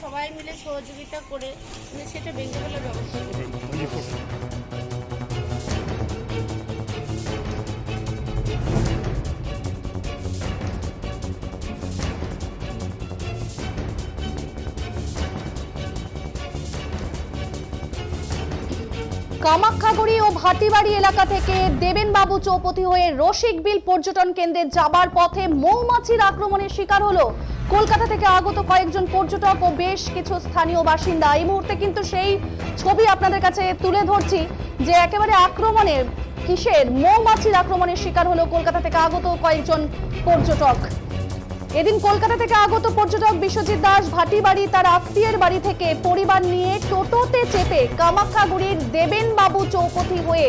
সবাই মিলে সহযোগিতা করে মানে সেটা বেঙ্গলের ব্যবস্থা কামাখ্যাগুড়ি ও ভাটিবাড়ি এলাকা থেকে দেবেনবাবু চৌপতি হয়ে রসিকবিল পর্যটন কেন্দ্রে যাবার পথে মৌমাছির আক্রমণের শিকার হলো। কলকাতা থেকে আগত কয়েকজন পর্যটক ও বেশ কিছু স্থানীয় বাসিন্দা। এই মুহূর্তে কিন্তু সেই ছবি আপনাদের কাছে তুলে ধরছি যে একেবারে আক্রমণের কিসের মৌমাছির আক্রমণের শিকার হলো কলকাতা থেকে আগত কয়েকজন পর্যটক। এদিন কলকাতা থেকে আগত পর্যটক বিশ্বজিৎ দাস ভাটিবাড়ি তার আত্মীয়ের বাড়ি থেকে পরিবার নিয়ে টোটোতে চেপে কামাখ্যাগুড়ির দেবেনবাবু চৌপথি হয়ে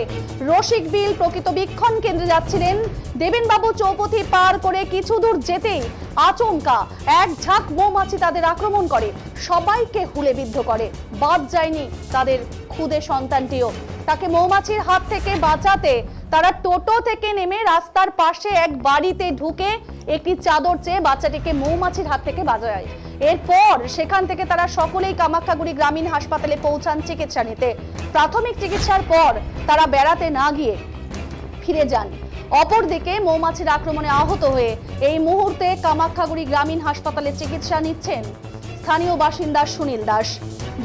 রসিকবিল প্রকৃত বীক্ষণ কেন্দ্রে যাচ্ছিলেন। দেবেনবাবু চৌপথি পার করে কিছু দূর যেতেই আচমকা এক ঝাঁক মৌমাছি তাদের আক্রমণ করে। সবাইকে হুলেবিদ্ধ করে। বাদ যায়নি তাদের খুদে সন্তানটিও। তাকে মৌমাছির হাত থেকে বাঁচাতে তারা টোটো থেকে নেমে রাস্তার পাশে এক বাড়িতে ঢুকে একটি চাদর চেয়ে বাচ্চাটিকে মৌমাছির হাত থেকে বাঁচায়। এরপর সেখান থেকে তারা সকলেই কামাখ্যাগুড়ি গ্রামীণ হাসপাতালে পৌঁছান চিকিৎসা নিতে। প্রাথমিক চিকিৎসার পর তারা বেড়াতে না গিয়ে ফিরে যান। অপরদিকে মৌমাছির আক্রমণে আহত হয়ে এই মুহূর্তে কামাখ্যাগুড়ি গ্রামীণ হাসপাতালে চিকিৎসা নিচ্ছেন স্থানীয় বাসিন্দা সুনীল দাস।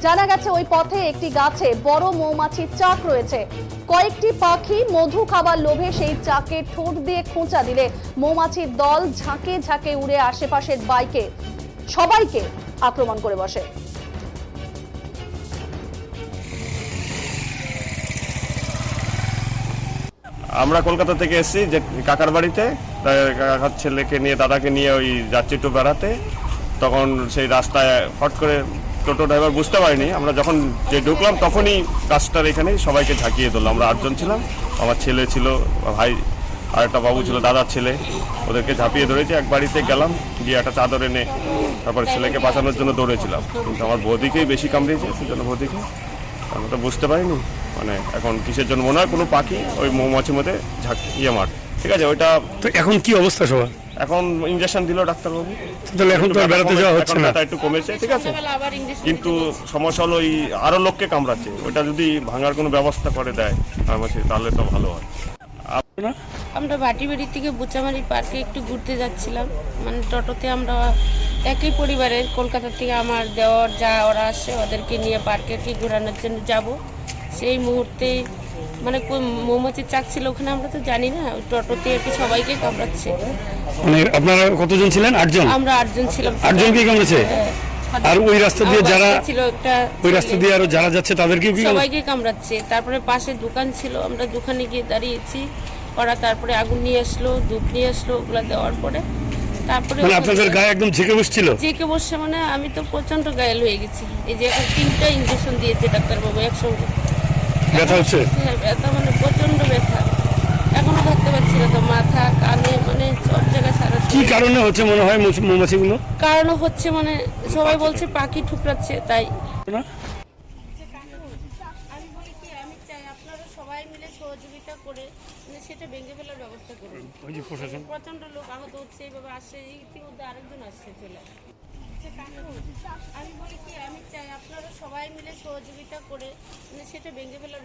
জানা গেছে ওই পথে একটি গাছে বড় মৌমাছির চাক রয়েছে। কয়েকটি পাখি মধু খাবার লোভে সেই চাকে ঠোঁট দিয়ে খোঁচা দিলে মৌমাছির দল ঝাঁকে ঝাঁকে উড়ে আশেপাশের বাইকে। সবাইকে আক্রমণ করে বসে। আমরা কলকাতা থেকে এসেছি, যে কাকার বাড়িতে। কাকার ছেলেকে নিয়ে, দাদাকে নিয়ে ওই যাচ্ছি একটু বেড়াতে। তখন সেই রাস্তায় হট করে টোটো ড্রাইভার বুঝতে পারিনি। আমরা যখন যে ঢুকলাম তখনই রাস্তার এখানে সবাইকে ঝাঁকিয়ে দিলাম আমরা আটজন ছিলাম। আমার ছেলে ছিল ভাই, আর একটা বাবু ছিল, দাদার ছেলে। ওদেরকে ঝাঁপিয়ে ধরেছি। এক বাড়িতে গেলাম, গিয়ে একটা চাদর এনে তারপরে ছেলেকে বাঁচানোর জন্য দৌড়েছিলাম। কিন্তু আমার বৌদিকেই বেশি কামড়িয়েছে সেজন্য বৌদিকে। আমরা তো বুঝতে পারিনি। মানে এখন কিসের জন্য? মনে হয় কোনো পাখি ওই মৌমাছির মধ্যে ঝাঁক ইয়ে মার। ঠিক আছে ওইটা তো এখন কি অবস্থা সবার? এখন ইঞ্জেকশন দিল ডাক্তারবাবু। তাহলে এখন তো বেড়াতে যাওয়া হচ্ছে না। একটু কমেছে ঠিক আছে? কিন্তু সমস্যা হলো ওই আরও লোককে কামড়াচ্ছে ওটা যদি ভাঙার কোনো ব্যবস্থা করে দেয় ফার্মাসি তাহলে তো ভালো হয়। আমরা ভাটিবাড়ি থেকে বুচামারি পার্কে একটু ঘুরতে যাচ্ছিলাম। মানে টোটোতে আমরা একই পরিবারের কলকাতা থেকে আমার দেওয়ার যা ওরা আসে ওদেরকে নিয়ে পার্কে কি ঘোরানোর জন্য যাব। সেই মুহূর্তে মানে কোন মৌমাছির চাক ছিল ওখানে আমরা তো জানি না টোটোতে আর কি সবাইকে কামড়াচ্ছে। মানে আপনারা কতজন ছিলেন? আটজন? আমরা আটজন ছিলাম। আটজনকে কামড়েছে হ্যাঁ। আর ওই রাস্তা দিয়ে যারা ছিল একটা ওই রাস্তা দিয়ে আরও যারা যাচ্ছে তাদেরকেও কি সবাইকে কামড়াচ্ছে। তারপরে পাশে দোকান ছিল আমরা দোকানে গিয়ে দাঁড়িয়েছি। ওরা তারপরে আগুন নিয়ে আসলো ধূপ নিয়ে আসলো ওগুলো দেওয়ার পরে। তারপরে মানে আপনাদের গায়ে একদম ঝেঁকে বসছিল? জেকে বসছে মানে আমি তো প্রচণ্ড ঘায়াল হয়ে গেছি। এই যে এখন তিনটা ইঞ্জেকশন দিয়েছে ডাক্তারবাবু একসঙ্গে। ব্যথা হচ্ছে? হ্যাঁ ব্যথা মানে প্রচণ্ড ব্যথা। এখনও থাকতে পারছি না তো মাথা কানে মানে সব জায়গায় সারা কি কারণে হচ্ছে মনে হয় মৌমাছিগুলো? কারণ হচ্ছে মানে সবাই বলছে পাখি ঠুকরাচ্ছে তাই। না? আমি বলি আমি চাই আপনারা সবাই মিলে সহযোগিতা করে মানে সেটা ভেঙে ফেলার ব্যবস্থা করুন। ওই যে প্রশাসন। প্রচণ্ড লোক আহত হচ্ছে এইভাবে আসছে ইতিমধ্যে আরেকজন আসছে চলে আমি বলি কি আমি চাই আপনারা সবাই মিলে সহযোগিতা করে মানে সেটা ভেঙে ফেলার